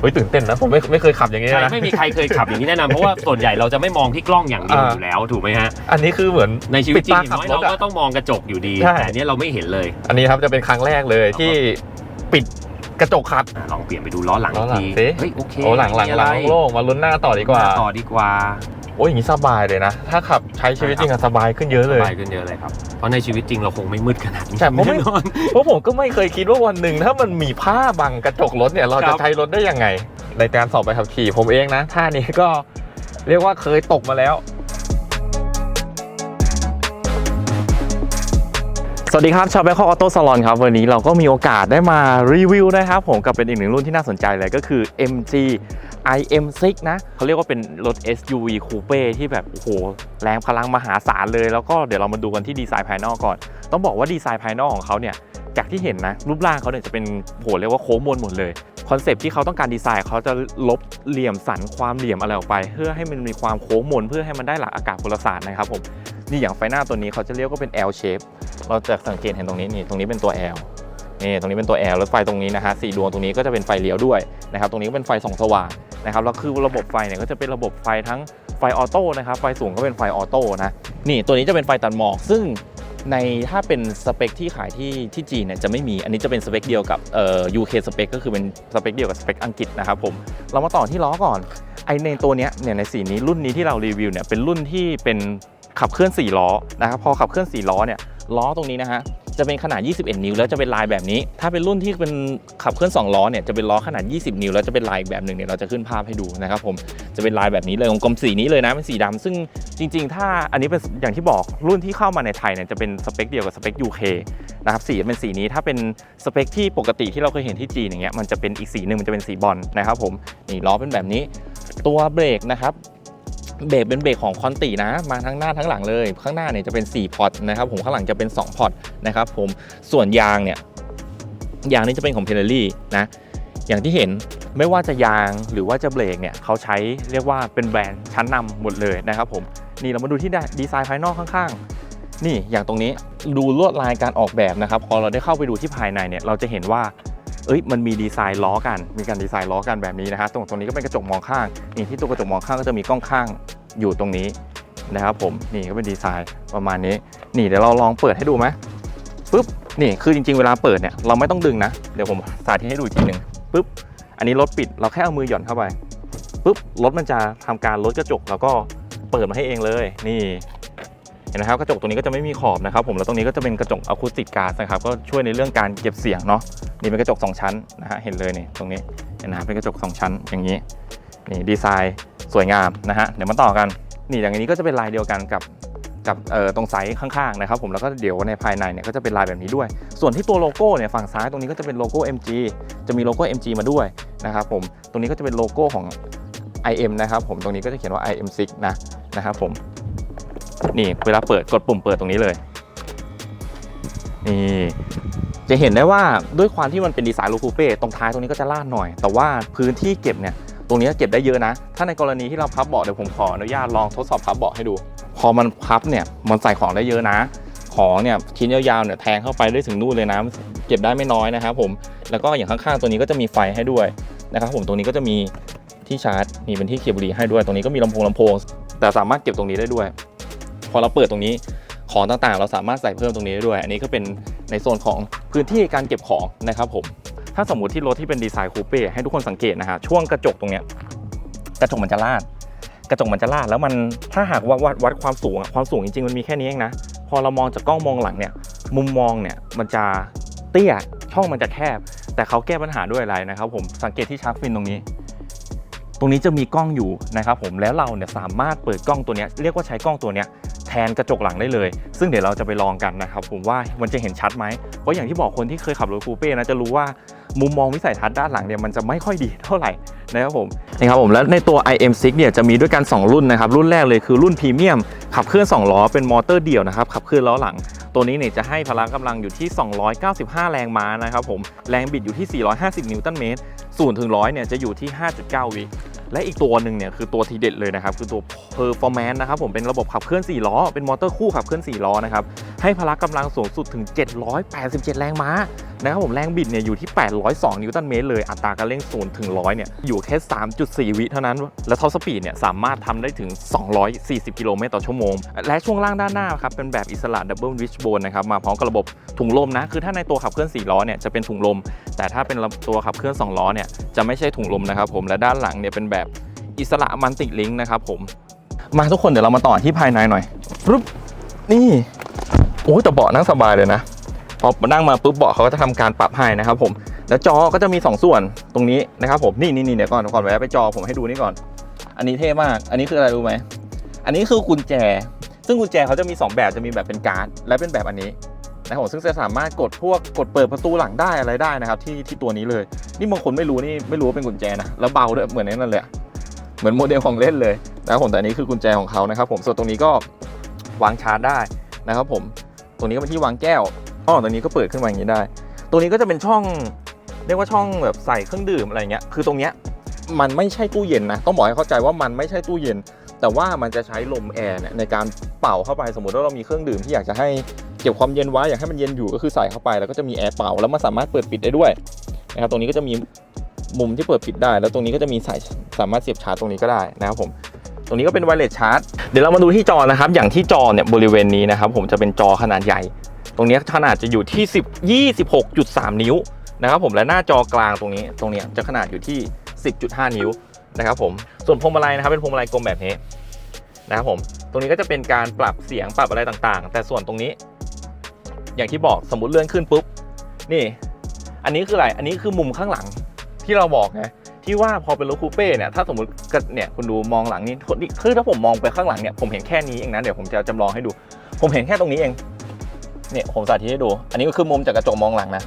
เฮ้ยตื่นเต้นนะผมไม่ไม่เคยขับอย่างนี้ใช่นะ ไม่มีใครเคยขับอย่างนี้แนะนำเพราะว่าส่วนใหญ่เราจะไม่มองที่กล้องอย่างเดียวอ่าอยู่แล้วถูกไหมฮะอันนี้คือเหมือนในชีวิตจริงปิดอย่างตาน้อยขับรเราถอะก็ต้องมองกระจกอยู่ดีใช่แต่อันเนี้ยเราไม่เห็นเลย อันนี้ครับจะเป็นครั้งแรกเลยที่ปิดกระจกขับอะลองเปลี่ยนไปดูล้อหลังล้อหลังทีสิเฮ้ยโอเคโอ้หลังหลังไม่มีหลัอะงไรโล่งมาลุ้นหน้าต่อดีกว่าต่อดีกว่า โอ้ยอย่างนี้สบายเลยนะ ถ้าขับใช้ชีวิตจริงอะสบายขึ้นเยอะสเลย บายขึ้นเยอะเลยครับ เพราะในชีวิตจริงเราคงไม่มืดขนาดนี้แต่ผมไม่ แน่นอน เพราะผมก็ไม่เคยคิดว่าวันหนึ่งถ้ามันมีผ้าบังกระจกรถเนี่ยเราครัจะบ ใช้รถได้ยังไง ในการสอบใบขับขี่ผมเองนะท่านี้ก็เรียกว่าเคยตกมาแล้ว สวัสดีครับ ชาวแบงคอกออโต้ซาลอนครับ วันนี้เราก็มีโอกาสได้มารีวิวนะครับผมกับเป็นอีกหนึ่งรุ่นที่น่าสนใจเลยก็คือ MG IM6 นะเขาเรียกว่าเป็นรถ SUV Coupe ที่แบบ โอ้โห แรงพลังมหาศาลเลย แล้วก็เดี๋ยวเรามาดูกันที่ดีไซน์ภายนอกก่อน ต้องบอกว่าดีไซน์ภายนอกของเขาเนี่ย จากที่เห็นนะ รูปร่างเขาเนี่ยจะเป็นโหเรียกว่าโค้งมนหมดเลย คอนเซปที่เขาต้องการดีไซน์เขาจะลบเหลี่ยมสันความเหลี่ยมอะไรออกไป เพื่อให้มันมีความโค้งมนเพื่อให้มันได้หลักอากาศพลศาสตร์นะครับผมนี่อย่างไฟหน้าตัวนี้เขาจะเรียกว่าเป็น L shape เราจะสังเกตเห็นตรงนี้นี่ตรงนี้เป็นตัว L นี่ตรงนี้เป็นตัว L แล้วไฟตรงนี้นะฮะสี่ดวงตรงนี้ก็จะเป็นไฟเลี้ยวด้วยนะครับตรงนี้ก็เป็นไฟส่องสว่างนะครับแล้วคือระบบไฟเนี่ยก็จะเป็นระบบไฟทั้งไฟออโต้นะครับไฟสูงก็เป็นไฟออโต้นะนี่ตัวนี้จะเป็นไฟตัดหมอกซึ่ง ในถ้าเป็นสเปคที่ขายที่ที่จีนเนี่ยจะไม่มีอันนี้จะเป็นสเปคเดียวกับเอ่อ UK สเปคก็คือเป็นสเปคเดียวกับสเปคอังกฤษนะครับผมเรามาต่อที่ล้อก่อนไอในตัวเนี้ยเนี่ยในสีนี้รุ่นนี้ที่เรารีวิวเนี่ยเป็นรุ่นที่เป็นขับเคลื่อน4ล้อนะครับพอขับเคลื่อน4ล้อเนี่ยล้อตรงนี้นะฮะ จะเป็นขนาด 21 นิ้ว แล้วจะเป็นลายแบบนี้ ถ้าเป็นรุ่นที่เป็นขับเคลื่อน2ล้อเนี่ยจะเป็นล้อขนาด 20 นิ้ว แล้วจะเป็นลายแบบหนึ่งเนี่ยเราจะขึ้นภาพให้ดูนะครับผมจะเป็นลายแบบนี้เลยของกลมสีนี้เลยนะเป็นสีดำซึ่งจริง ๆ ถ้าอันนี้เป็นอย่างที่บอกรุ่นที่เข้ามาในไทยเนี่ยจะเป็นสเปคเดียวกับสเปค UK นะครับสีเป็นสีนี้ถ้าเป็นสเปคที่ปกติที่เราเคยเห็นที่จีนอย่างเงี้ยมันจะเป็นอีกสีหนึ่งมันจะเป็นสีบอลนะครับผมนี่ล้อเป็นแบบนี้ตัวเบรกนะครับ เบรกเป็นเบรกของคอนตินะ มาทั้งหน้าทั้งหลังเลย ข้างหน้าเนี่ยจะเป็น 4 พอร์ตนะครับผมข้างหลังจะเป็น 2 พอร์ตนะครับผมส่วนยางเนี่ยยางนี่จะเป็นของเพลลี่นะอย่างที่เห็นไม่ว่าจะยางหรือว่าจะเบรกเนี่ยเขาใช้เรียกว่าเป็นแบรนด์ชั้นนำหมดเลยนะครับผมนี่เรามาดูที่ดีไซน์ภายนอกข้างๆ นี่อย่างตรงนี้ดูลวดลายการออกแบบนะครับ พอเราได้เข้าไปดูที่ภายในเนี่ยเราจะเห็นว่า เอ้ยมันมีดีไซน์ล้อกัน มีการดีไซน์ล้อกันแบบนี้นะฮะตรงตรงนี้ก็เป็นกระจกมองข้างนี่ที่ตัวกระจกมองข้างก็จะมีกล้องข้างอยู่ตรงนี้นะครับผมนี่ก็เป็นดีไซน์ประมาณนี้ นี่เดี๋ยวเราลองเปิดให้ดูไหมปุ๊บนี่คือจริง ๆ เวลาเปิดเนี่ยเราไม่ต้องดึงนะ เดี๋ยวผมสาธิตให้ดูอีกทีหนึ่งปุ๊บอันนี้รถปิดเราแค่เอามือหย่อนเข้าไปปุ๊บรถมันจะทำการลดกระจกแล้วก็เปิดมาให้เองเลย นี่ นไหมครับกระจกตรงนี้ก็จะไม่มีขอบนะครับผมแล้วตรงนี้ก็จะเป็นกระจกอะคูสติกการ์ดนะครับก็ช่วยในเรื่องการเก็บเสียงเนาะนี่เป็นกระจก 2 ชั้นนะฮะเห็นเลยนี่ตรงนี้เห็นนะเป็นกระจก 2 ชั้นอย่างนี้นี่ดีไซน์สวยงามนะฮะเดี๋ยวมาต่อกันนี่อย่างนี้ก็จะเป็นลายเดียวกันกับกับเอ่อตรงไซส์ข้างๆนะครับผมแล้วก็เดี๋ยวในภายในเนี่ยก็จะเป็นลายแบบนี้ด้วย ส่วนที่ตัวโลโก้เนี่ยฝั่งซ้ายตรงนี้ก็จะเป็นโลโก้ MG จะมีโลโก้ MG มาด้วยนะครับผมตรงนี้ก็จะเป็นโลโก้ของ IM นะครับผมตรงนี้ก็จะเขียนว่า IM6 นะนะครับผม นี่เวลาเปิดกดปุ่มเปิดตรงนี้เลย นี่จะเห็นได้ว่าด้วยความที่มันเป็นดีไซน์โลคูเป้ตรงท้ายตรงนี้ก็จะลาดหน่อย แต่ว่าพื้นที่เก็บเนี่ย ตรงนี้เก็บได้เยอะนะ ถ้าในกรณีที่เราพับเบาะเดี๋ยวผมขออนุญาตลองทดสอบพับเบาะให้ดู พอมันพับเนี่ยมันใส่ของได้เยอะนะ ของเนี่ยชิ้นยาวๆเนี่ยแทงเข้าไปได้ถึงนู่นเลยนะเก็บได้ไม่น้อยนะครับผมแล้วก็อย่างข้างๆตัวนี้ก็จะมีไฟให้ด้วยนะครับผมตรงนี้ก็จะมีที่ชาร์จนี่เป็นที่เคเบิลให้ด้วยตรงนี้ก็มีลำโพงลำโพง แต่สามารถเก็บตรงนี้ได้ด้วย อเราเปิดตรงนี้ของต่างๆ เราสามารถใส่เพิ่มตรงนี้ได้ด้วย อันนี้ก็เป็นในโซนของพื้นที่การเก็บของนะครับผม ถ้าสมมติที่รถที่เป็นดีไซน์คูเป้ให้ทุกคนสังเกตนะฮะช่วงกระจกตรงเนี้ยกระจกมันจะลาด กระจกมันจะลาดแล้วมันถ้าหากว่าวัดวัดความสูงความสูงจริงๆมันมีแค่นี้เองนะพอเรามองจากกล้องมองหลังเนี่ยมุมมองเนี่ยมันจะเตี้ยช่องมันจะแคบ แต่เขาแก้ปัญหาด้วยอะไรนะครับผมสังเกตที่ชาร์กฟินตรงนี้ ตรงนี้จะมีกล้องอยู่นะครับผมแล้วเราเนี่ยสามารถเปิดกล้องตัวนี้เรียกว่าใช้กล้องตัวนี้แทนกระจกหลังได้เลย ซึ่งเดี๋ยวเราจะไปลองกันนะครับผมว่ามันจะเห็นชัดไหมเพราะอย่างที่บอกคนที่เคยขับรถคูเป้นะจะรู้ว่ามุมมองวิสัยทัศน์ด้านหลังเนี่ยมันจะไม่ค่อยดีเท่าไหร่นะครับผมนะครับผมแล้วในตัว IM6 เนี่ยจะมีด้วยกัน 2 รุ่นนะครับรุ่นแรกเลยคือรุ่นพรีเมียมขับเคลื่อน 2 ล้อเป็นมอเตอร์เดี่ยวนะครับขับเคลื่อนล้อหลัง ตัวนี้เนี่ยจะให้พละกำลังอยู่ที่ 295 แรงม้านะครับผมแรงบิดอยู่ที่ 450 นิวตันเมตรศูนย์ถึงร้อยเนี่ยจะอยู่ที่ 5.9 วิ และอีกตัวหนึ่งเนี่ยคือตัวทีเด็ดเลยนะครับคือตัว Performance นะครับผมเป็นระบบขับเคลื่อน 4 ล้อ เป็นมอเตอร์คู่ขับเคลื่อน 4 ล้อนะครับให้พละกำลังสูงสุดถึง 787 แรงม้า นะครับผมแรงบิดเนี่ยอยู่ที่ 802 นิวตันเมตรเลย อัตราการเร่ง0ถึง100เนี่ยอยู่แค่ 3.4 วิเท่านั้น แล้วท็อปสปีดเนี่ยสามารถทำได้ถึง 240 กิโลเมตรต่อชั่วโมง และช่วงล่างด้านหน้าครับเป็นแบบอิสระดับเบิลวิชโบนนะครับมาพร้อมกับระบบถุงลมนะ คือถ้าในตัวขับเคลื่อน4ล้อเนี่ยจะเป็นถุงลม แต่ถ้าเป็นตัวขับเคลื่อน2ล้อเนี่ยจะไม่ใช่ถุงลมนะครับผมและด้านหลังเนี่ยเป็นแบบอิสระมันติลิงก์นะครับผมมาทุกคนเดี๋ยวเรามาต่อที่ภายในหน่อยปึ๊บนี่โอ้แต่เบาะนั่งสบายเลยนะ พอนั่งมาปุ๊บเบาะเขาก็จะทำการปรับให้นะครับผมแล้วจอก็จะมี 2 ส่วนตรงนี้นะครับผมนี่นี่นี่เดี๋ยวก่อนก่อนแวะไปจอผมให้ดูนี่ก่อน อันนี้เท่มาก อันนี้คืออะไรรู้ไหมอันนี้คือกุญแจ ซึ่งกุญแจเขาจะมี 2 แบบจะมีแบบเป็นการ์ดและเป็นแบบอันนี้นะครับผมซึ่งจะสามารถกดพวกกดเปิดประตูหลังได้อะไรได้นะครับ ที่ที่ตัวนี้เลย นี่บางคนไม่รู้นี่ไม่รู้ว่าเป็นกุญแจนะแล้วเบาด้วยเหมือนนั่นเลยเหมือนโมเดลของเล่นเลยนะครับผมแต่อันนี้คือกุญแจของเขานะครับผมส่วนตรงนี้ก็วางชาร์จได้นะครับผมตรงนี้ก็เป็นที่วางแก้ว อ๋อตัวนี้ก็เปิดขึ้นมาอย่างนี้ได้ตัวนี้ก็จะเป็นช่อง เรียกว่าช่องแบบใส่เครื่องดื่มอะไรเงี้ย คือตรงเนี้ยมันไม่ใช่ตู้เย็นนะ ต้องบอกให้เข้าใจว่ามันไม่ใช่ตู้เย็น แต่ว่ามันจะใช้ลมแอร์เนี่ยในการเป่าเข้าไป สมมติว่าเรามีเครื่องดื่มที่อยากจะให้เก็บความเย็นไว้ อยากให้มันเย็นอยู่ก็คือใส่เข้าไป แล้วก็จะมีแอร์เป่า แล้วมันสามารถเปิดปิดได้ด้วยนะครับ ตรงนี้ก็จะมีมุมที่เปิดปิดได้ แล้วตรงนี้ก็จะมีสายสามารถเสียบชาร์จตรงนี้ก็ได้นะครับผม ตรงนี้ก็เป็นไวเลสชาร์จ เดี๋ยวเรามาดูที่จอนะครับ อย่างที่จอเนี่ยบริเวณนี้นะครับผมจะเป็นจอขนาดใหญ่ ตรงนี้ขนาดจะอยู่ที่ 10 26.3 นิ้วนะครับผมและหน้าจอกลางตรงนี้ ตรงนี้จะขนาดอยู่ที่ 10.5 นิ้วนะครับผมส่วนพวงมาลัยนะครับเป็นพวงมาลัยกลมแบบนี้นะครับผมตรงนี้ก็จะเป็นการปรับเสียงปรับอะไรต่างๆ แต่ส่วนตรงนี้ อย่างที่บอกสมมติเลื่อนขึ้นปุ๊บนี่ อันนี้คืออะไรอันนี้คือมุมข้างหลังที่เราบอกไงที่ว่าพอเป็นรถคูเป้เนี่ยถ้าสมมติกเนี่ยคุณดูมองหลังนี่นี่คือถ้าผมมองไปข้างหลังเนี่ยผมเห็นแค่นี้เองนะเดี๋ยวผมจะจำลองให้ดู ผมเห็นแค่ตรงนี้เอง เนี่ยผมสาธิตให้ดู อันนี้ก็คือมุมจากกระจกมองหลังนะ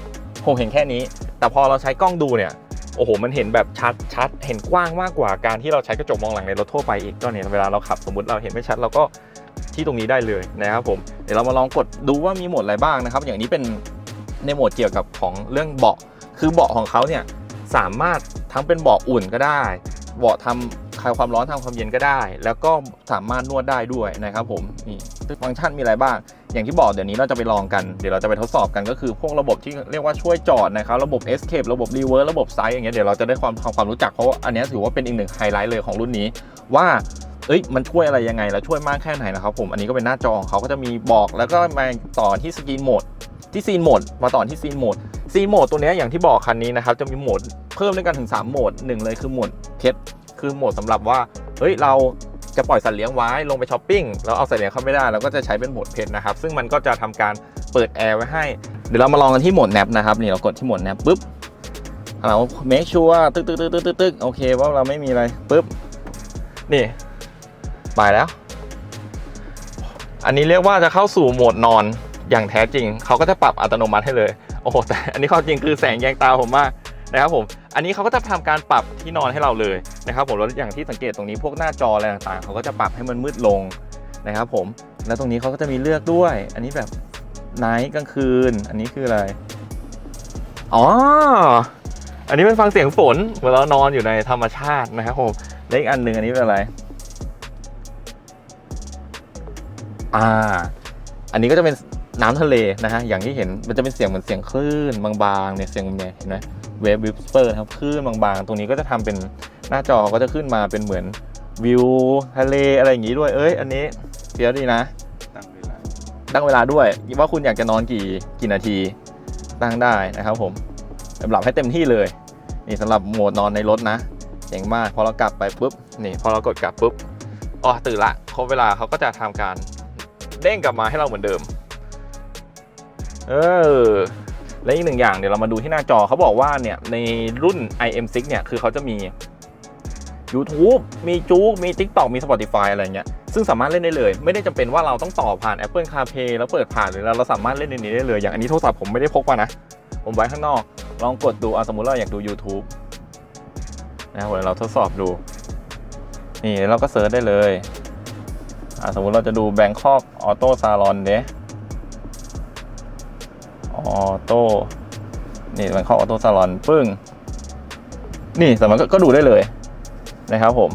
ผมเห็นแค่นี้ แต่พอเราใช้กล้องดูเนี่ยโอ้โห มันเห็นแบบชัดชัด เห็นกว้างมากกว่าการที่เราใช้กระจกมองหลังในรถทั่วไปอีกก็เนี่ยเวลาเราขับสมมติเราเห็นไม่ชัดเราก็ที่ตรงนี้ได้เลยนะครับผม เดี๋ยวเรามาลองกดดูว่ามีโหมดอะไรบ้างนะครับ อย่างนี้เป็นในโหมดเกี่ยวกับของเรื่องเบาะ คือเบาะของเขาเนี่ยสามารถทั้งเป็นเบาะอุ่นก็ได้ เบาะทำ คลายความร้อนทำความเย็นก็ได้ แล้วก็สามารถนวดได้ด้วยนะครับผมนี่ฟังก์ชันมีอะไรบ้าง อย่างที่บอกเดี๋ยวนี้เราจะไปลองกันเดี๋ยวเราจะไปทดสอบกันก็คือพวกระบบที่เรียกว่าช่วยจอดนะครับระบบ escape ระบบ reverse ระบบ side อย่างเงี้ยเดี๋ยวเราจะได้ความความความรู้จักเพราะว่าอันนี้ถือว่าเป็นอีกหนึ่งไฮไลท์เลยของรุ่นนี้ว่าเอ้ยมันช่วยอะไรยังไงแล้วช่วยมากแค่ไหนนะครับผมอันนี้ก็เป็นหน้าจอของเขาก็จะมีบอกแล้วก็มาต่อที่สกรีนโหมดที่ซีนโหมดมาต่อที่ซีนโหมดซีนโหมดตัวนี้อย่างที่บอกคันนี้นะครับจะมีโหมดเพิ่มด้วยกันถึง 3 โหมดหนึ่งเลยคือโหมดเพชร คือโหมดสำหรับว่าเฮ้ยเราจะปล่อยสัตว์เลี้ยงไว้ลงไปช้อปปิ้งแล้วเอาสัตว์เลี้ยงเข้าไม่ได้เราก็จะใช้เป็นโหมดเพชนะครับ ซึ่งมันก็จะทำการเปิดแอร์ไว้ให้ เดี๋ยวเรามาลองกันที่โหมดแนปนะครับนี่เรากดที่โหมดแนปปุ๊บเรา make sure ตึ๊กตึ๊กตึ๊กตึ๊กตึ๊กตึ๊กโอเคว่าเราไม่มีอะไรปุ๊บนี่ไปแล้ว อันนี้เรียกว่าจะเข้าสู่โหมดนอนอย่างแท้จริง เขาก็จะปรับอัตโนมัติให้เลย โอ้โหแต่อันนี้ความจริงคือแสงแยงตาผมมาก นะครับผมอันนี้เขาก็จะทำการปรับที่นอนให้เราเลยนะครับผมแล้วอย่างที่สังเกตตรงนี้พวกหน้าจออะไรต่างๆเขาก็จะปรับให้มันมืดลงนะครับผมแล้วตรงนี้เขาก็จะมีเลือกด้วย อันนี้แบบไนท์กลางคืน อันนี้คืออะไรอ๋ออันนี้เป็นฟังเสียงฝนเวลาเรานอนอยู่ในธรรมชาตินะครับผมและอีกอันหนึ่งอันนี้เป็นอะไรอ่า อันนี้ก็จะเป็นน้ำทะเลนะฮะอย่างที่เห็นมันจะเป็นเสียงเหมือนเสียงคลื่นบางๆเนี่ยเสียงเนี่ยเห็นไหม เวฟวิสเปอร์ครับคลื่นบางๆ ตรงนี้ก็จะทำเป็นหน้าจอก็จะขึ้นมาเป็นเหมือนวิวทะเลอะไรอย่างงี้ด้วย เอ้ย อันนี้เฟี้ยวดีนะ ตั้งเวลา ตั้งเวลาด้วย ว่าคุณอยากจะนอนกี่กี่นาที ตั้งได้นะครับผมหลับให้เต็มที่เลย นี่สำหรับโหมดนอนในรถนะเจ๋งมาก พอเรากลับไปปุ๊บ นี่ พอเรากดกลับปุ๊บ อ๋อ ตื่นละ ครบเวลาเขาก็จะทำการเด้งกลับมาให้เราเหมือนเดิม เออ และอีกหนึ่งอย่างเดี๋ยวเรามาดูที่หน้าจอเขาบอกว่าเนี่ยในรุ่น IM6 เนี่ยคือเขาจะมี YouTube มีจู๊กมี TikTok มี Spotify อะไรเงี้ย ซึ่งสามารถเล่นได้เลย ไม่ได้จำเป็นว่าเราต้องต่อผ่าน Apple CarPlay แล้วเปิดผ่านหรือเราเราสามารถเล่นในนี้ได้เลย อย่างอันนี้โทรศัพท์ผมไม่ได้พกมานะ ผมไว้ข้างนอก ลองกดดูเอะสมมุติเราอยากดู YouTube นะเดี๋ยวเราทดสอบดู นี่เราก็เซิร์ชได้เลยอะสมมุติเราจะดู Bangkok Auto Salon เด้ ออโต้นี่ Bangkok Auto Salon ปึ้ง นี่สามารถก็ก็ดูได้เลยนะครับผม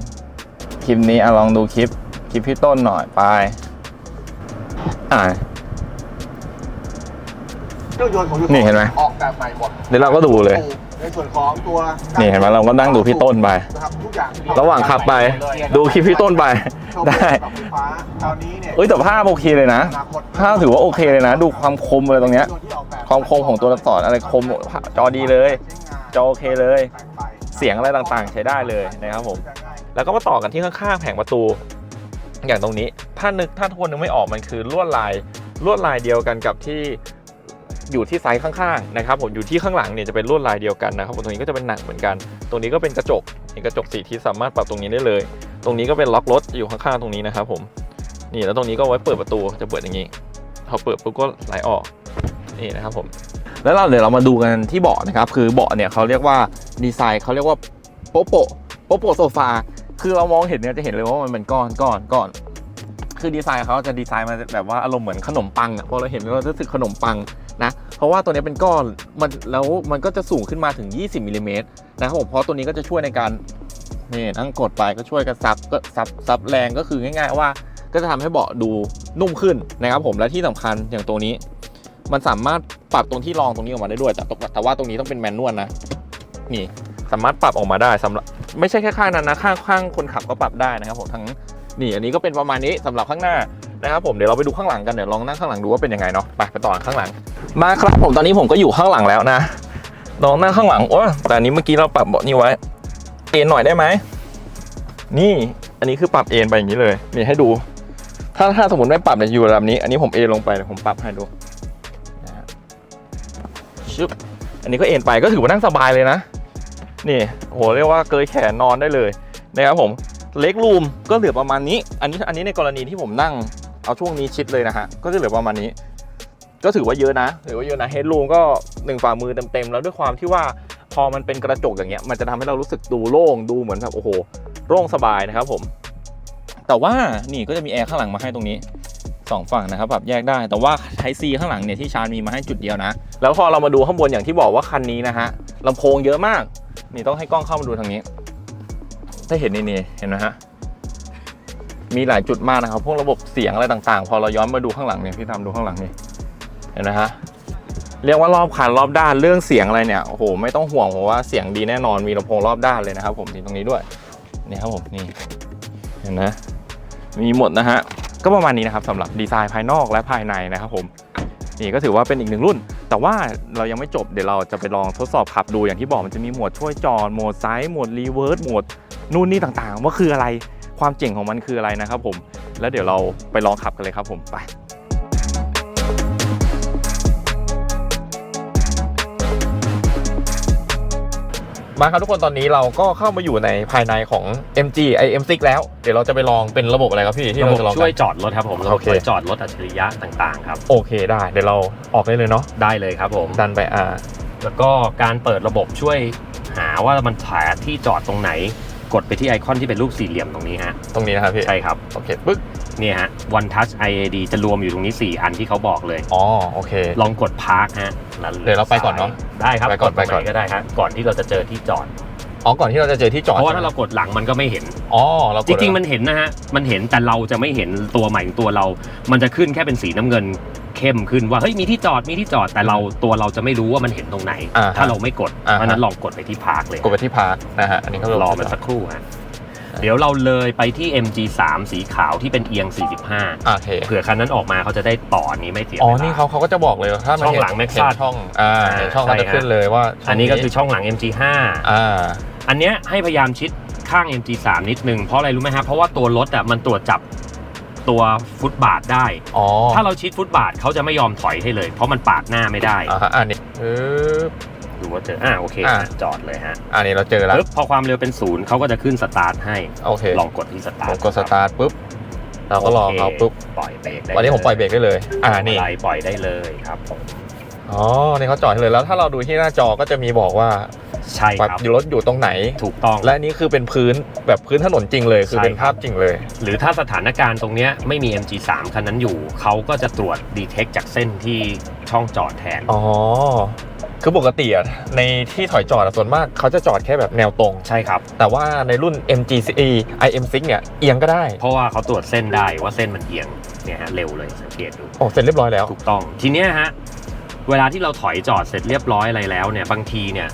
คลิปนี้อะลองดูคลิป คลิปพี่ต้นหน่อยไป อ่า เครื่องยนต์ของยูนี่เห็นไหมออกแบบใหม่หมดเดี๋ยวเราก็ดูเลย ในส่วนของตัวนี่เห็นไหมเราก็นั่งดูพี่ต้นไป นะครับทุกอย่างระหว่างขับไป ดูคลิปพี่ต้นไป ได้ไฟฟ้าคราวนี้เนี่ยเอ้ยแต่ภาพโอเคเลยนะ อนาคตภาพถือว่าโอเคเลยนะ ดูความคมเลยตรงเนี้ยเครื่องยนต์ที่ออกแบบ ความคมของตัวอักษรอะไรคมจอดีเลย จอโอเคเลย เสียงอะไรต่างๆ ใช้ได้เลยนะครับผม แล้วก็มาต่อกันที่ข้างๆแผงประตู อย่างตรงนี้ ถ้านึกถ้าทุกคนนึกไม่ออกมันคือลวดลายลวดลายเดียวกันกับที่อยู่ที่ไซส์ข้างๆนะครับผมอยู่ที่ข้างหลังเนี่ยจะเป็นลวดลายเดียวกันนะครับผมตรงนี้ก็จะเป็นหนังเหมือนกัน ตรงนี้ก็เป็นกระจกเห็นกระจกสีที่สามารถปรับตรงนี้ได้เลย ตรงนี้ก็เป็นล็อกรถอยู่ข้างๆตรงนี้นะครับผมนี่แล้วตรงนี้ก็ไว้เปิดประตูจะเปิดอย่างนี้พอเปิดปุ๊บก็ไหลออก นี่นะครับผมแล้วเราเดี๋ยวเรามาดูกันที่เบาะนะครับ คือเบาะเนี่ยเขาเรียกว่าดีไซน์เขาเรียกว่าโปโปโปโปโซฟาคือเรามองเห็นเนี่ยจะเห็นเลยว่ามันเป็นก้อนก้อนก้อนคือดีไซน์เขาจะดีไซน์มาแบบว่าอารมณ์เหมือนขนมปังอะพอเราเห็นเราจะรู้สึกขนมปังนะเพราะว่าตัวนี้เป็นก้อนมันแล้วมันก็จะสูงขึ้นมาถึง 20มิลลิเมตรนะครับผมเพราะตัวนี้ก็จะช่วยในการนี่นั่งกดไปก็ช่วยกันซับก็ซับซับแรงก็คือง่าย ๆ ว่าก็จะทำให้เบาะดูนุ่มขึ้นนะครับผมและที่สำคัญอย่างตัวนี้ มันสามารถปรับตรงที่รองตรงนี้ออกมาได้ด้วย แต่แต่ว่าตรงนี้ต้องเป็นแมนนวลนะ นี่สามารถปรับออกมาได้สำหรับไม่ใช่แค่ข้างนั้นนะข้างข้างคนขับก็ปรับได้นะครับผมทั้งนี่อันนี้ก็เป็นประมาณนี้สำหรับข้างหน้านะครับผมเดี๋ยวเราไปดูข้างหลังกันเดี๋ยวลองนั่งข้างหลังดูว่าเป็นยังไงเนาะไปไปต่อข้างหลัง มาครับผมตอนนี้ผมก็อยู่ข้างหลังแล้วนะลองนั่งข้างหลังโอ้แต่อันนี้เมื่อกี้เราปรับเบาะนี่ไว้เอ็นหน่อยได้ไหมนี่อันนี้คือปรับเอ็นไปอย่างนี้เลยนี่ให้ดู ถ้าถ้าสมมติไม่ปรับเนี่ยอยู่ระดับนี้ อันนี้ผมเอ็นลงไปเดี๋ยวผมปรับให้ดู ชึบอันนี้ก็เอ็นไปก็ถือว่านั่งสบายเลยนะ นี่โหเรียกว่าเกยแขนนอนได้เลยนะครับผมเล็กรูมก็เหลือประมาณนี้ อันนี้อันนี้ในกรณีที่ผมนั่งเอาช่วงนี้ชิดเลยนะฮะก็จะเหลือประมาณนี้ ก็ถือว่าเยอะนะถือว่าเยอะนะเฮดรูมก็หนึ่งฝ่ามือเต็มๆแล้วด้วยความที่ว่าพอมันเป็นกระจกอย่างเงี้ยมันจะทำให้เรารู้สึกดูโล่งดูเหมือนแบบโอ้โหโล่งสบายนะครับผม แต่ว่านี่ก็จะมีแอร์ข้างหลังมาให้ตรงนี้ สองฝั่งนะครับปรับแยกได้ แต่ว่าไทซีข้างหลังเนี่ยที่ชาร์มีมาให้จุดเดียวนะ แล้วพอเรามาดูข้างบนอย่างที่บอกว่าคันนี้นะฮะลำโพงเยอะมาก นี่ต้องให้กล้องเข้ามาดูทางนี้ ได้เห็นนี่นเห็นไหมฮะ มีหลายจุดมากนะครับ พวกระบบเสียงอะไรต่างๆ พอเราย้อนมาดูข้างหลังเนี่ยพี่ทำดูข้างหลังนี่เห็นไหมฮะเรียกว่ารอบคันรอบด้านเรื่องเสียงอะไรเนี่ยโอ้โหไม่ต้องห่วงผมว่าเสียงดีแน่นอนมีลำโพงรอบด้านเลยนะครับ ผมนี่ตรงนี้ด้วยนี่ครับผมนี่เห็นไหมมีหมดนะฮะ ก็ประมาณนี้นะครับสำหรับดีไซน์ภายนอกและภายในนะครับผมนี่ก็ถือว่าเป็นอีกหนึ่งรุ่น แต่ว่าเรายังไม่จบเดี๋ยวเราจะไปลองทดสอบขับดูอย่างที่บอกมันจะมีโหมดช่วยจอดโหมดไซส์โหมดรีเวิร์สโหมดนู่นนี่ต่างๆ ว่าคืออะไรความเจ๋งของมันคืออะไรนะครับผมแล้วเดี๋ยวเราไปลองขับกันเลยครับผมไป มาครับทุกคนตอนนี้เราก็เข้ามาอยู่ในภายในของ MG IM6 แล้ว เดี๋ยวเราจะไปลองเป็นระบบอะไรครับพี่ที่ระเราบบจะลองกันช่วยจอดรถครับผมระบโอบเคช่วยจอดรถอัจฉริยะต่างๆครับโอเคได้ เดี๋ยวเราออกได้เลยเนาะได้เลยครับผมดันไปอ่าแล้วก็การเปิดระบบช่วยหาว่ามันถ่ายที่จอดตรงไหน กดไปที่ไอคอนที่เป็นรูปสี่เหลี่ยมตรงนี้ฮะตรงนี้นะครับพี่ใช่ครับโอเคปึ๊ก เนี่ยฮะ One Touch IAD จะรวมอยู่ตรงนี้ 4 อันที่เขาบอกเลย อ๋อ โอเค ลองกดพาร์คฮะนั่นลเดี๋ยวเราไปก่อนเนอะได้ครับไปก่อนดตรงไปก่อนหก็ได้ครับก่อนที่เราจะเจอที่จอดอ๋อก่อนที่เราจะเจอที่จอดเพราะว่าใช่ถ้าไหมเรากดหลังมันก็ไม่เห็นอ๋อเรากดจริงๆมันเห็นนะฮะมันเห็นแต่เราจะไม่เห็นตัวใหม่ของตัวเรา มันจะขึ้นแค่เป็นสีน้ำเงินเข้มขึ้นว่าเฮ้ยมีที่จอดมีที่จอดแต่เราตัวเราจะไม่รู้ว่ามันเห็นตรงไหนอ่าฮะถ้าเราไม่กดอ่าฮะเพราะฉะนั้นลองกดไปที่พาร์คเลยกดไปที่พาร์คนะฮะอันนี้เขารอมันสักครู่ฮะ เดี๋ยวเราเลยไปที่ MG3 สีขาวที่เป็นเอียง 45อ่าโอเคเผื่อคันนั้นออกมาเขาจะได้ต่อนี้ไม่เสียอ๋อ เวลา นี่เขาเขาก็จะบอกเลยว่าถ้ามันช่องเนหลัง Maxxus เห็นช่องอ่าเห็นช่องใช่ก็จะฮะ ขึ้นเลยว่าช่งอันนี้ก็คือช่องหลัง MG5 อ่า อันเนี้ยให้พยายามชิดข้าง MG3 นิดนึงเพราะอะไรรู้ไหมครับเพราะว่าตัวรถอะมันตรวจจับตัวฟุตบาทได้ อ๋อถ้าเราชิดฟุตบาทเขาจะไม่ยอมถอยให้เลย เพราะมันปาดหน้าไม่ได้ อ่าฮะอันนี้ปึ๊บ ดูว่าเจออ่าโอเคอ่าฮะจอดเลยฮะอันนี้เราเจอแล้ว ปึ๊บพอความเร็วเป็นศูนย์เขาก็จะขึ้นสตาร์ทให้โอเคลองกดที่สตาผร์ทมกดสตาร์ทปุ๊บ เราก็รอเขาปุ๊บ ปล่อยเบรกได้วันนี้ผมปล่อยเบรกได้เลย อ่า นี่ อะไรปล่อยได้เลยครับผมอ๋อ นี่เขาจอดให้เลย แล้วถ้าเราดูที่หน้าจอก็จะมีบอกว่าใช่ครับอยู่รถอยู่ตรงไหน ถูกต้อง และนี่คือเป็นพื้นแบบพื้นถนนจริงเลย คือใช่ เป็นครัภาบพจริงเลย หรือถ้าสถานการณ์ตรงเนี้ยไม่มี MG3 คันนั้นอยู่ เขาก็จะตรวจดีเทคจากเส้นที่ช่องจอดแทน อ๋อ คือปกติอะในที่ถอยจอดอะส่วนมากเขาจะจอดแค่แบบแนวตรง ใช่ครับ แต่ว่าในรุ่น MGCE IM6 เนี่ยเอียงก็ได้ เพราะว่าเขาตรวจเส้นได้ว่าเส้นมันเอียงเนี่ยฮะเร็วเลยสังเกตดูโอ้เสร็จเรียบร้อยแล้ว ถูกต้องทีเนี้ยฮะเวลาที่เราถอยจอดเสร็จเรียบร้อยอะไรแล้วเนี่ยบางทีเนี่ย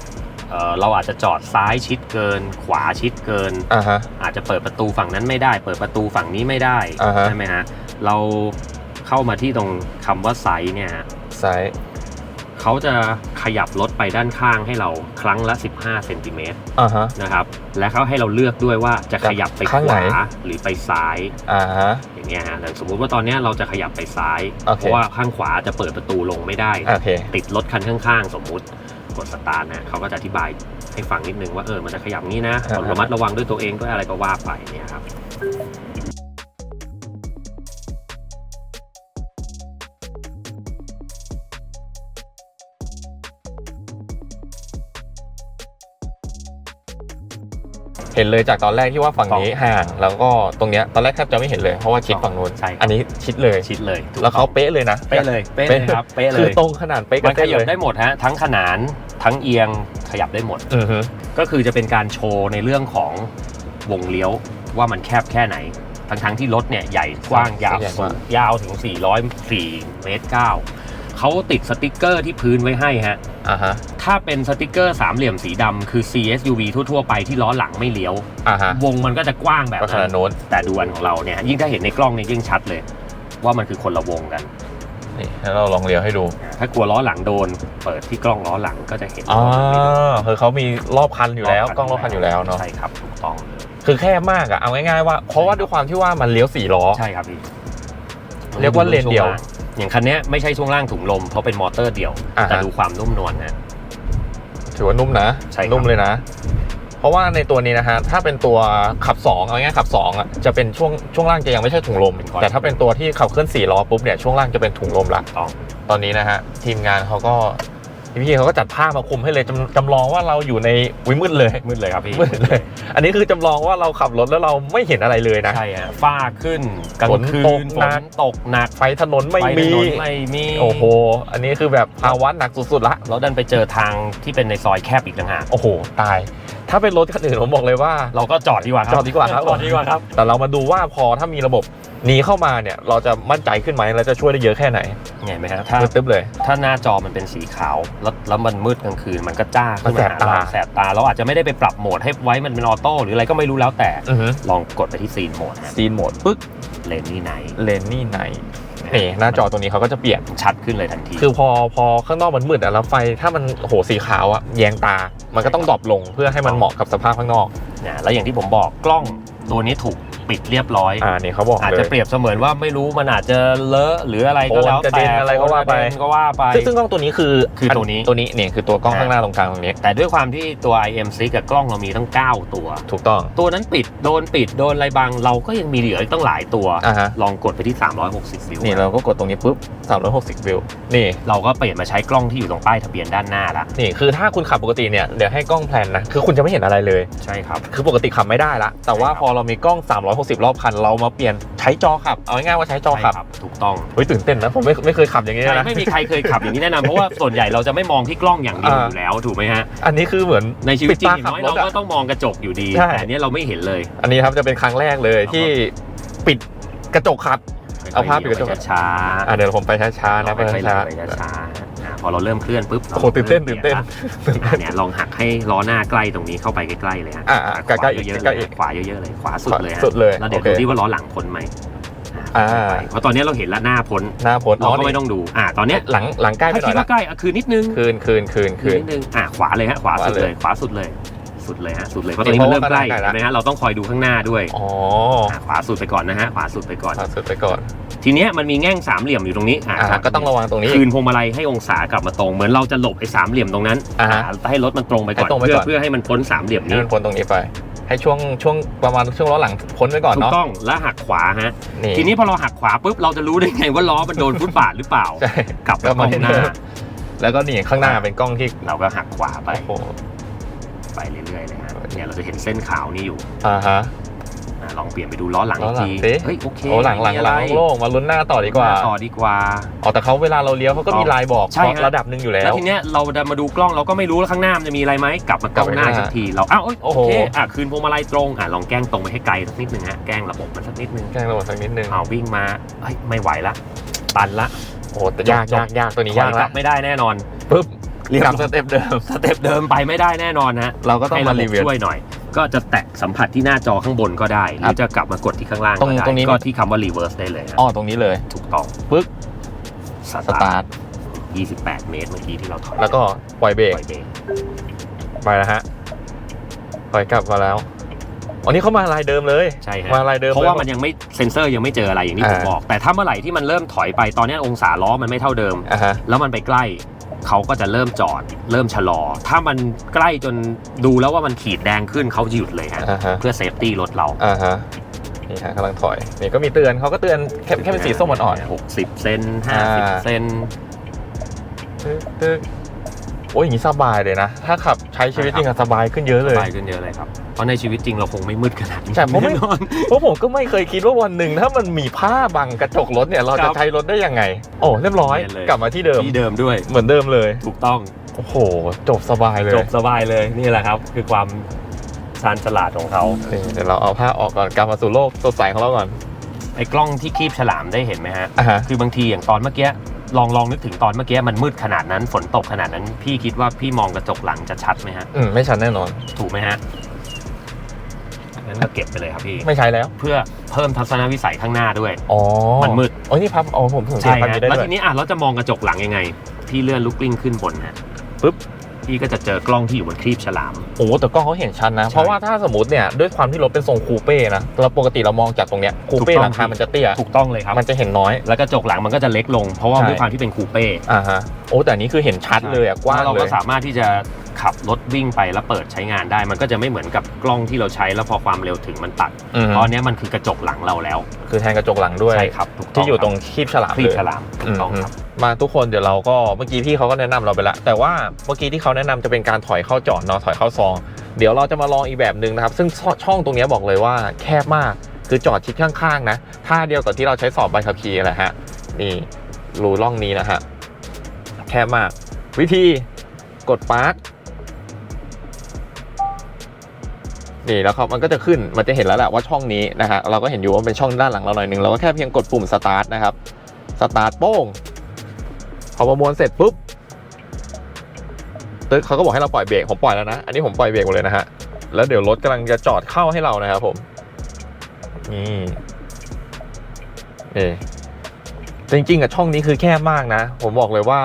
เอ่อเราอาจจะจอดซ้ายชิดเกิน ขวาชิดเกิน อ่าฮะ อาจจะเปิดประตูฝั่งนั้นไม่ได้ เปิดประตูฝั่งนี้ไม่ได้อ่าฮะ ใช่ไหมฮะเราเข้ามาที่ตรงคำว่าไซส์เนี่ยฮะซ้าย เขาจะขยับรถไปด้านข้างให้เราครั้งละ 15เซนติเมตรอ่าฮะ นะครับ และเขาให้เราเลือกด้วยว่าจะขยับไปขข้างไหน วาหรือไปซ้าย อ่าฮะ อย่างเงี้ยฮะแต่สมมุติว่าตอนเนี้ยเราจะขยับไปซ้าย โอเค เพราะว่าข้างขวาจะเปิดประตูลงไม่ได้ โอเค ติดรถคันข้างๆ สมมุติกดสตาร์ทนะเขาก็จะอธิบายให้ฟังนิดนึงว่าเออมันจะขยับงี้นะอ่าฮะระมัดระวังด้วยตัวเองด้วยอะไรก็ว่าไปเนี่ยครับ ห็นเลยจากตอนแรกที่ว่าฝั่งนี้ห่าง แล้วก็ตรงเนี้ยตอนแรกแทบจะไม่เห็นเลยเพราะว่าชิดฝั่งนู้นใช่ครับอันนี้ชิดเลยชิดเลยถูกแล้วเขาต้องเป๊ะเลยนะเป๊ะเลยเป๊ะเลยครับเป๊ะเลคือยตรงขนาดเป๊ะกัมันนขเส้นยับเลยได้หมดฮะทั้งขนานทั้งเอียงขยับได้หมดอือฮึก็คือจะเป็นการโชว์ในเรื่องของวงเลี้ยวว่ามันแคบแค่ไหน ทั้งทั้งๆที่รถเนี่ยใหญ่กว้างยาวสูงยาวถึง 404เมตรเก้า เขาติดสติกเกอร์ที่พื้นไว้ให้ฮะ อ่าฮะ ถ้าเป็นสติกเกอร์สามเหลี่ยมสีดำคือ CSUV ทั่วๆไปที่ล้อหลังไม่เลี้ยว อ่าฮะวงมันก็จะกว้างแบบก็ขนานั้ดน โน้นแต่ดูอันของเราเนี่ยยิ่งถ้าเห็นในกล้องเนี่ยยิ่งชัดเลย ว่ามันคือคนละวงกัน นี่แล้วเราลองเลี้ยวให้ดู ถ้ากลัวล้อหลังโดน เปิดที่กล้องล้อหลังก็จะเห็นอ๋อว่ามันไม่โดนคือเขามีรอบคันอยู่แล้วกล้องรอบคันอยู่แล้วเนาะ ใช่ครับถูกต้องเลยคือแคบมากอะเอาง่ายๆว่า เพราะว่าด้วยความที่ว่ามันเลี้ยวสี่ล้อ ใช่ครับพี่เรียกว่าเลนเดียว อย่างคันเนี้ยไม่ใช่ช่วงล่างถุงลมเพราะเป็นมอเตอร์เดียว อ่าฮะ แต่ดูความนุ่มนวลนะ ถือว่านุ่มนะใช่ครับ นุ่มเลยนะ เพราะว่าในตัวนี้นะฮะถ้าเป็นตัวขับ2เอาง่ายๆขับ2อะจะเป็นช่วงช่วงล่างจะยังไม่ใช่ถุงลม แต่ถ้าเป็นตัวที่ขับเคลื่อน4ล้อปุ๊บเนี่ยช่วงล่างจะเป็นถุงลมละ ต้องตอนนี้นะฮะทีมงานเขาก็ พี่ๆเขาก็จัดผ้ามาคลุมให้เลยจำจำลองว่าเราอยู่ในวิมืดเลยมืดเลยครับพี่มืดเลย อันนี้คือจำลองว่าเราขับรถแล้วเราไม่เห็นอะไรเลยนะใช่ฮะฟ้าขึ้นกลางฝนคืตนกฝหนันกตกหนักไฟถนนไม่ฟมีถนนไม่มีโอ้โห อันนี้คือแบบภาวะหนักสุดๆละเราดันไปเจอทางที่เป็นในซอยแคบอีกต่างหากโอ้โหตาย ถ้าเป็นรถคันอื่นผมบอกเลยว่า เราก็จอดดีกว่าครับจอดดีกว่าครับจอดดีกว่าครับ แต่เรามาดูว่าพอถ้ามีระบบ นี้เข้ามาเนี่ยเราจะมั่นใจขึ้นไหมเราจะช่วยได้เยอะแค่ไหนเห็นไหมครับถ้ามืดตึ๊บเลย ถ้าหน้าจอมันเป็นสีขาว แล้วแล้วมันมืดกลางคืนมันก็จ้าขึ้นมันแสมาบหาตาเราแสบตาเราอาจจะไม่ได้ไปปรับโหมดให้ไว้มันเป็นออโต้หรืออะไรก็ไม่รู้แล้วแต่อือฮึลองกดไปที่ซีนโหมดฮะซีนโหมดปึ๊กเลนนี่ไหนเลนนี่ไหนนี่หน้าจอตรงนี้เขาก็จะเปลี่ยนชัดขึ้นเลยทันที คือพอพอข้างนอกมันมืดอะแล้วไฟถ้ามันโอ้โหสีขาวอะแยงตา มันก็ต้องดรอปลงเพื่อให้มันเหมาะกับสภาพข้างนอกนะแล้วอย่างที่ผมบอกกล้องตัวนี้ถูก ปิดเรียบร้อย อ่านี่เขาบอกอาจเลจะยเปรียบเสมือนว่าไม่รู้มันอาจจะเลอะหรืออะไรก็แล้วโฟนกระแต่เด็นอะไรก็ว่าไปโฟนกระเด็นก็ว่าไปซึ่งซึ่งกล้องตัวนี้คือคือตัวนี้ตัวนี้เนี่ยคือตัวกล้องข้างหน้าตรงกลางตรงนี้ แต่ด้วยความที่ตัว IM6 กับกล้องเรามีทั้ง 9 ตัว ถูกต้อง ตัวนั้นปิดโดนปิดโดนอะไรบางเราก็ยังมีเหลืออีกตั้งหลายตัวอ่าฮะลองกดไปที่ 360วิวนี่เราก็กดตรงนี้ปุ๊บ 360วิวนี่เราก็เปลี่ยนมาใช้กล้องที่อยู่ตรงป้ายทะเบียนด้านหน้าละนี่คือถ้าคุณขับปกติเนี่ยเดี๋ยวให้กล้องแพลนนะคือคุณจะไม่เห็นอะไรเลยใช่ครับคือปกติขับไม่ได้ละแต่ว่าใช่ครับพอเรามีกล้อง 360รอบคัน เรามาเปลี่ยนใช้จอขับ เอาง่ายๆว่าใช้จอขับใช่ถูกต้องเฮ้ยตื่นเต้นนะผมไม่ไม่เคยขับอย่างนี้ใช่นะ ไม่มีใครเคยขับอย่างนี้แน่นอนเพราะว่าส่วนใหญ่เราจะไม่มองที่กล้องอย่างเดียวอ่าอยู่แล้วถูกไหมฮะ อันนี้คือเหมือนในชีวิตจริงปิดอตาย่างน้อยขับรถเราอะก็ต้องมองกระจกอยู่ดีใช่แต่อันเนี้ยเราไม่เห็นเลย อันนี้ครับจะเป็นครั้งแรกเลยที่ปิดกระจกขับ เอาภาพปิดกระจกไปช้าๆอะเดี๋ยวผมไปช้าๆนะไปไปช้าไปช้าๆอ่าพอเราเริ่มเคลื่อนปุ๊บโอ้โหตื่นเต้นตื่นเต้นอ่าเนี่ยลองหักให้ล้อหน้าใกล้ตรงนี้เข้าไปใกล้ๆเลยฮะอ่าอ่าขวาใกล้ๆอีกเยอะๆใกล้ๆเลอียกขวาเยอะๆเลยขวาสุดเลยฮะสุดเลยแล้วเดี๋ยวโอเคดูที่ว่าล้อหลังพ้นไหมอ่าเพราะตอนนี้เราเห็นแล้วหน้าพ้นหน้าพ้นเราก็ไม่ต้องดูอ่าตอนเนี้ยหลังหลังใกล้ไปถ้าหน่คิอดยว่าละใกล้อะคืนนิดนึงคืนคืนคืนคืคืนนนิดนึงอ่าขวาเลยฮะขวาสุดขวาเลยเลยขวาสุดเลย สุดเลยฮะสุดเลยเพราะตอนนี้มันเริ่มใกล้เพราะว่าเห็นไหมฮะเราต้องคอยดูข้างหน้าด้วยอ๋ออ่าขวาสุดไปก่อนนะฮะขวาสุดไปก่อนอะสุดไปก่อนทีเนี้ยมันมีแง่งสามเหลี่ยมอยู่ตรงนี้อ่าอ่าก็ต้องระวังตรงนี้ คืนพวงมาลัยให้องศากลับมาตรงเหมือนเราจะหลบไอ้สามเหลี่ยมตรงนั้นอ่าฮะอ่าให้รถมันตรงไปก่อนให้ตรงไปเพื่อก่อน เพื่อให้มันพ้นสามเหลี่ยมนี่นี้มันพ้นตรงนี้ไป ให้ช่วงช่วงประมาณช่วงล้อหลังพ้นไว้ก่อนถูกเนาะต้องแล้วหักขวาฮะ นี่ทีนี้พอเราหักขวาปุ๊บเราจะรู้ได้ไงว่าล้อมันโดนฟุตบาทหรือเปล่าใช่ กลับมาตรงหน้าแล้วก็นี่ข้างหน้าเป็นกล้องที่เราก็หักขวาไป โอ้โห ไปเรื่อยๆเลยฮะเนี่ยเราจะเห็นเส้นขาวนี่อยู่อ่าฮะอะลองเปลี่ยนไปดูล้อหลังล้อีอกหลัทีงสิ เฮ้ยโอเคโอ้หลังหลังไม่มีหลัอะงไรโล่งมาลุ้นหน้าต่อดีกว่า ต่อดีกว่า อ๋อแต่เขาเวลาเราเลี้ยวเขาก็มีลายบอกใช่ฮะ ระดับหนึ่งอยู่แล้แล้วว ทีเนี้ยเราจะมาดูกล้องเราก็ไม่รู้ว่าข้างหน้ามันจะมีอะไรไหมกลับมากล้องหน้ากลับไปหน้า สักทีเราอ้าวเอ้ยโอ้โอโหเคอะคืนพวงมาลัยตรงอะลองแกล้งตรงไปให้ไกลสักนิดนึงฮะแกล้งระบบมันสักนิดนึงแกล้งระบบสักนิดนึงเอาวิ่งมาเฮ้ยไม่ไหวละตันละ โอ้แต่ยากจบ ยากยากตัวนี้ถยาอกยกแล้ลัวบไม่ได้แน่นอนปุ๊บ เรียบกลับร้สอยเต็ปเดิมสเต็ปเดิมไปไม่ได้แน่นอนนะเราก็ต้องให้มาระบรีบวิวช่วยหน่อย ก็จะแตะสัมผัสที่หน้าจอข้างบนก็ได้หครัรืบอจะกลับมากดที่ข้างล่างตรงก็ได้ตรงนี้ก็ที่คำว่า reverse ได้เลยนะอ๋อตรงนี้เลยถูกต้องปึ๊กสสตาร์ท28 เมตรเมื่อกี้ที่เราถอยแล้วก็ปล่อยเบรกปล่อยเบรกไปแล้วฮะปล่อยกลับมาแล้วอันนี้เขามาลายเดิมเลยใช่ฮะมาลายเดิมเพราะว่าลยมันยังไม่เซ็นเซอร์ยังไม่เจออะไรอย่างที่ผมอ่าบอก แต่ถ้าเมื่อไหร่ที่มันเริ่มถอยไปตอนนี้องศาล้อมันไม่เท่าเดิมอะฮะแล้วมันไปใกล้ เขาก็จะเริ่มจอดเริ่มชะลอ ถ้ามันใกล้จนดูแล้วว่ามันขีดแดงขึ้นเขาจะหยุดเลยฮะอ่าฮะ เพื่อเซฟตี้รถเราอ่าฮะนี่ฮะกำลังถอยนี่ก็มีเตือนเขาก็เตือนแค่แค่เป็นสีส้มอ่อนหกสิบเซนอ่าห้าสิบเซนๆตึ๊กตึ๊กโอ้ยอย่างนี้สบายเลยนะ ถ้าขับใช้ชีวิตจริงอะสบายขึ้นเยอะสเลยบายขึ้นเยอะเลยครับเพ ราะในชีวิตจริงเราคงไม่มืดขนาดนี้ใช่เพราะไม่แน่นอน เพราะผมก็ไม่เคยคิดว่าวันหนึ่งถ้ามันมีผ้าบังกระจกรถเนี่ยเราครัจะบใช้รถได้ยังไง โอ้เรียบร้อยเนียนเลย กลับมาที่เดิมที่เดิมด้วย เหมือนเดิมเลย ถูกต้อง โอ้โห จบสบายเลยจบสบายเลยนี่แหละครับ คือความชาญฉลาดของเขานี่เดี๋ยวเราเอาผ้าออกก่อนกลับมาสู่โลกสดใสของเราก่อนไอ้กล้องที่คีบฉลามได้เห็นไหมฮะ อะฮะ คือบางทีอย่างตอนเมื่อกี้ลองลองนึกถึงตอนเมื่อกี้มันมืดขนาดนั้นฝนตกขนาดนั้น พี่คิดว่าพี่มองกระจกหลังจะชัดไหมฮะ อืม ไม่ชัดแน่นอน ถูกไหมฮะ งั้นก็เก็บไปเลยครับพี่ ไม่ใช้แล้ว เพื่อเพิ่มทัศนวิสัยข้างหน้าด้วย อ๋อมันมืดโอ้ยนี่พับ อ๋อผมถึงเสียใช่พับฮะนี้ได้แล้วด้วยทีนี้อะเราจะมองกระจกหลังยังไง พี่เลื่อนลูกกลิ้งขึ้นบนฮะปึ๊บ พี่ก็จะเจอกล้องที่อยู่บนครีบฉลาม โอ้แต่กล้องเขาเห็นชัดนะใช่เพราะว่าถ้าสมมติเนี่ยด้วยความที่รถเป็นทรงคูเป้นะเราปกติเรามองจากตรงเนี้ยคูเป้ถูกต้องหลังคามันจะเตี้ย ถูกต้องเลยครับ มันจะเห็นน้อย แล้วกระจกหลังมันก็จะเล็กลง เพราะว่าใช่ ด้วยความที่เป็นคูเป้ อ่าฮะ โอ้แต่อันนี้คือเห็นชัดเลยอะกว้างแเราเลก็ย สามารถที่จะขับรถวิ่งไปแล้วเปิดใช้งานได้ มันก็จะไม่เหมือนกับกล้องที่เราใช้แล้วพอความเร็วถึงมันตัด อืมเพราะอันเนี้ยมันคือกระจกหลังเราแล้วคือแทนกระจกหลังด้วย ใช่ครับถูกต้ที่อยู่คบตรงคีบฉลามครีบเลยฉลามถูกต้องครับ มมาทุกคนเดี๋ยวเราก็เมื่อกี้พี่เขาก็แนะนำเราไปแล้วแต่ว่าเมื่อกี้ที่เขาแนะนำจะเป็นการถอยเข้าจอดเนาะถอยเข้าซอง เดี๋ยวเราจะมาลองอีกแบบหนึ่งนะครับ ซึ่งช่อช่องตรงเนี้ยบอกเลยว่าแคบมากคือจอดชิดข้างๆนะท่าเดียวกับที่เราใช้สอบใบขับขี่แหละฮะนี่รูร่องนี้นะฮะ แคบมาก วิธีกดปาร์คนี่แล้วเขามันก็จะขึ้นมันจะเห็นแล้วแหละว่าช่องนี้นะฮะเราก็เห็นอยู่ว่าเป็นช่องด้านหลังเราหน่อยหนึ่งเราก็แค่เพียงกดปุ่มสตาร์ทนะครับสตาร์ทโป้งพอประมวลเสร็จปุ๊บตึ๊กเขาก็บอกให้เราปล่อยเบรกผมปล่อยแล้วนะ อันนี้ผมปล่อยเบรกหมดเลยนะฮะแล้วเดี๋ยวรถกำลังจะจอดเข้าให้เรานะครับผมนี่เอจริงๆอะช่องนี้คือแคบมากนะ ผมบอกเลยว่า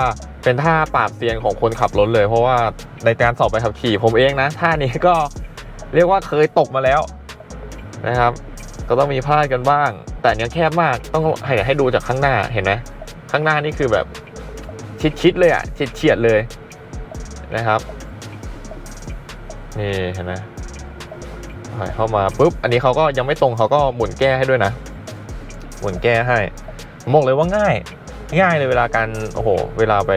เป็นท่าปราบเซียนของคนขับรถเลย เพราะว่าในการสอบไปขับขี่ผมเองนะท่านี้ก็เรียกว่าเคยตกมาแล้วนะครับ ก็ต้องมีพลาดกันบ้าง แต่อันเนี้ยแคบมากต้องให้ให้ดูจากข้างหน้าเห็นไหมข้างหน้านี่คือแบบชิดๆเลยอะเฉียดๆเลยนะครับนี่เห็นไหมเข้ามาปุ๊บอันนี้เขาก็ยังไม่ตรงเขาก็หมุนแก้ให้ด้วยนะ หมุนแก้ให้มบอกเลยว่าง่าย ง่ายเลยเวลาการโอ้โหเวลาไป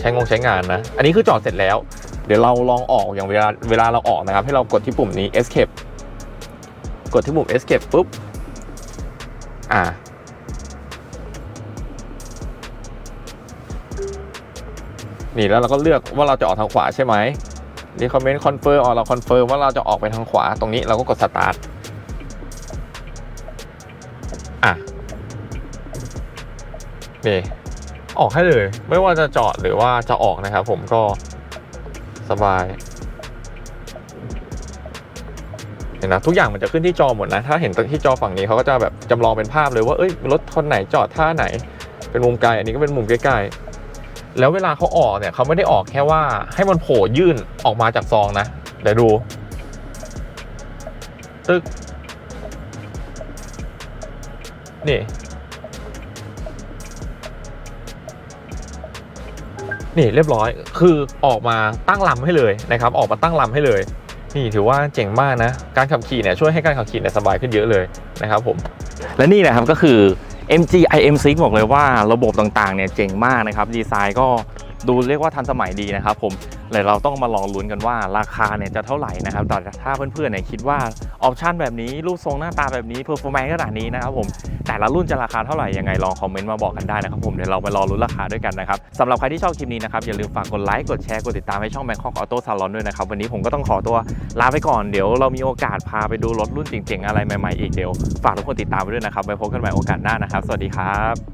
ใช้งงใช้งานนะ อันนี้คือจอดเสร็จแล้ว เดี๋ยวเราลองออกอย่างเวลาเวลาเราออกนะครับ ให้เรากดที่ปุ่มนี้ escape กดที่ปุ่ม escape ปุ๊บอ่านี่แล้วเราก็เลือกว่าเราจะออกทางขวาใช่ไหม recommend confirm ออกเรา confirm ว่าเราจะออกไปทางขวาตรงนี้เราก็กด start อะ นี่ออกให้เลย ไม่ว่าจะจอดหรือว่าจะออกนะครับ ผมก็สบายเห็นนะทุกอย่างมันจะขึ้นที่จอหมดนะ ถ้าเห็นที่จอฝั่งนี้เขาก็จะแบบจำลองเป็นภาพเลยว่าเอ้ยรถคนไหนจอดท่าไหน เป็นมุมไกลอันนี้ก็เป็นมุมใกล้ๆแล้วเวลาเขาออกเนี่ยเขาไม่ได้ออกแค่ว่าให้มันโผล่ยื่นออกมาจากซองนะเดี๋ยวดู ตึกนี่ นี่เรียบร้อย คือออกมาตั้งลำให้เลยนะครับ ออกมาตั้งลำให้เลย นี่ถือว่าเจ๋งมากนะ การขับขี่เนี่ยช่วยให้การขับขี่เนี่ยสบายขึ้นเยอะเลยนะครับผม และนี่แหละครับก็คือ MG IM6 บอกเลยว่าระบบต่างๆเนี่ยเจ๋งมากนะครับ ดีไซน์ก็ดูเรียกว่าทันสมัยดีนะครับผม เลยเราต้องมาลองลุ้นกันว่าราคาเนี่ยจะเท่าไหร่นะครับแต่ถ้าเพื่อนๆเนี่ยคิดว่าออปชันแบบนี้รูปทรงหน้าตาแบบนี้เพอร์ฟอร์แมนซ์ขนาดนี้นะครับผมแต่ละรุ่นจะราคาเท่าไหร่ยังไงลองคอมเมนต์มาบอกกันได้นะครับผมเดี๋ยวเราไปรอลุ้นราคาด้วยกันนะครับสำหรับใครที่ชอบคลิปนี้นะครับอย่าลืมฝากกดไลค์กดแชร์กดติดตามให้ช่อง Bangkok Auto Salon ด้วยนะครับวันนี้ผมก็ต้องขอตัวลาไปก่อนเดี๋ยวเรามีโอกาสพาไปดูรถรุ่นเจ๋งๆอะไรใหม่ๆอีกเดี๋ยวฝากทุกคนติดตามไปด้วยนะครับไว้พบกันใหม่โอกาสหน้านะครับ สวัสดีครับ